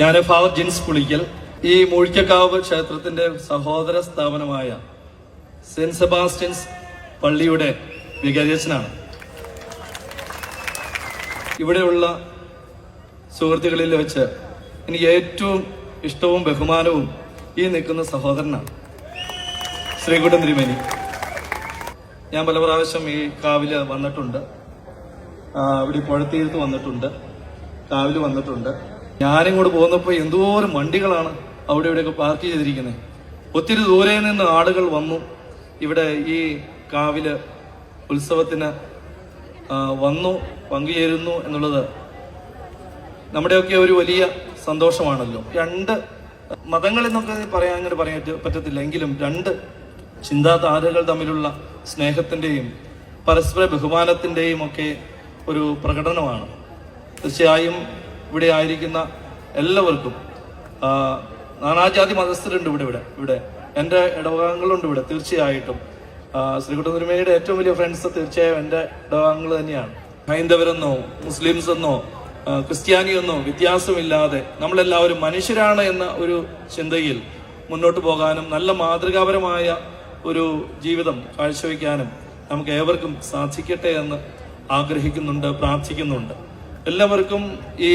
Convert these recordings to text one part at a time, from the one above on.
ഞാൻ ഫാദർ ജിൻസ് പുളിക്കൽ. ഈ മൂഴിക്കക്കാവ് ക്ഷേത്രത്തിന്റെ സഹോദര സ്ഥാപനമായ സെന്റ് സെബാസ്റ്റ്യൻസ് പള്ളിയുടെ വികാരിയച്ഛനാണ്. ഇവിടെയുള്ള സുഹൃത്തുക്കളിൽ വെച്ച് എനിക്ക് ഏറ്റവും ഇഷ്ടവും ബഹുമാനവും ഈ നിൽക്കുന്ന സഹോദരനാണ്. ശ്രീകുട്ടൻ തിരുമേനി. ഞാൻ പല പ്രാവശ്യം ഈ കാവിൽ വന്നിട്ടുണ്ട്. ഇവിടെ പുഴത്തീരത്ത് വന്നിട്ടുണ്ട്. കാവിൽ വന്നിട്ടുണ്ട്. ഞാനും കൂടെ പോകുന്നപ്പോൾ എന്തോരം വണ്ടികളാണ് അവിടെ ഇവിടെയൊക്കെ പാർക്ക് ചെയ്തിരിക്കുന്നത് ഒത്തിരി ദൂരെ നിന്ന് ആളുകൾ വന്നു. ഇവിടെ ഈ കാവിൽ ഉത്സവത്തിന് വന്നു പങ്കുചേരുന്നു എന്നുള്ളത് നമ്മുടെയൊക്കെ ഒരു വലിയ സന്തോഷമാണല്ലോ. രണ്ട് മതങ്ങൾ എന്നൊക്കെ പറയാൻ അങ്ങനെ പറയാൻ പറ്റത്തില്ല. എങ്കിലും രണ്ട് ചിന്താധാരകൾ തമ്മിലുള്ള സ്നേഹത്തിന്റെയും പരസ്പര ബഹുമാനത്തിന്റെയും ഒക്കെ ഒരു പ്രകടനമാണ്. തീർച്ചയായും ഇവിടെ ആയിരിക്കുന്ന എല്ലാവർക്കും നാനാജാതി മതസ്ഥരുണ്ട് ഇവിടെ ഇവിടെ ഇവിടെ. എന്റെ ഇടവകങ്ങളുണ്ട് ഇവിടെ തീർച്ചയായിട്ടും. ആ, ഏറ്റവും വലിയ ഫ്രണ്ട്സ് തീർച്ചയായും എന്റെ ഇടവകങ്ങൾ തന്നെയാണ്. ഹൈന്ദവരെന്നോ മുസ്ലിംസ് എന്നോ ക്രിസ്ത്യാനിയെന്നോ വ്യത്യാസമില്ലാതെ നമ്മളെല്ലാവരും മനുഷ്യരാണ് എന്ന ഒരു ചിന്തയിൽ മുന്നോട്ട് പോകാനും നല്ല മാതൃകാപരമായ ഒരു ജീവിതം കാഴ്ചവെക്കാനും നമുക്ക് ഏവർക്കും സാധിക്കട്ടെ എന്ന് ആഗ്രഹിക്കുന്നുണ്ട് പ്രാർത്ഥിക്കുന്നുണ്ട്. എല്ലാവർക്കും ഈ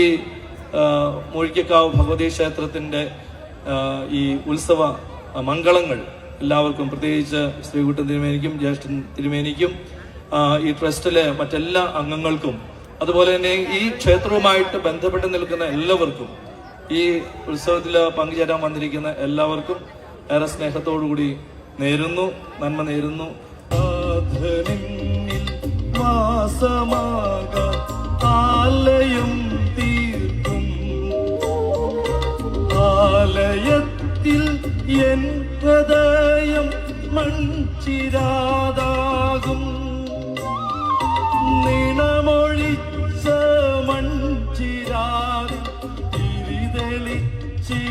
മൂഴിക്കക്കാവ് ഭഗവതി ക്ഷേത്രത്തിന്റെ ഈ ഉത്സവ മംഗളങ്ങൾ എല്ലാവർക്കും പ്രത്യേകിച്ച് ശ്രീകുട്ടൻ തിരുമേനിക്കും ജ്യേഷ്ഠൻ തിരുമേനിക്കും ഈ ട്രസ്റ്റിലെ മറ്റെല്ലാ അംഗങ്ങൾക്കും അതുപോലെ തന്നെ ഈ ക്ഷേത്രവുമായിട്ട് ബന്ധപ്പെട്ട് നിൽക്കുന്ന എല്ലാവർക്കും ഈ ഉത്സവത്തിൽ പങ്കുചേരാൻ വന്നിരിക്കുന്ന എല്ലാവർക്കും ഏറെ സ്നേഹത്തോടുകൂടി നേരുന്നു നന്മ നേരുന്നു. വാസമാക. வலயத்தில் என் ஹதயம் மஞ்சிராதாகும். நினமொழிச்ச மஞ்சிராக திரிதளிச்சி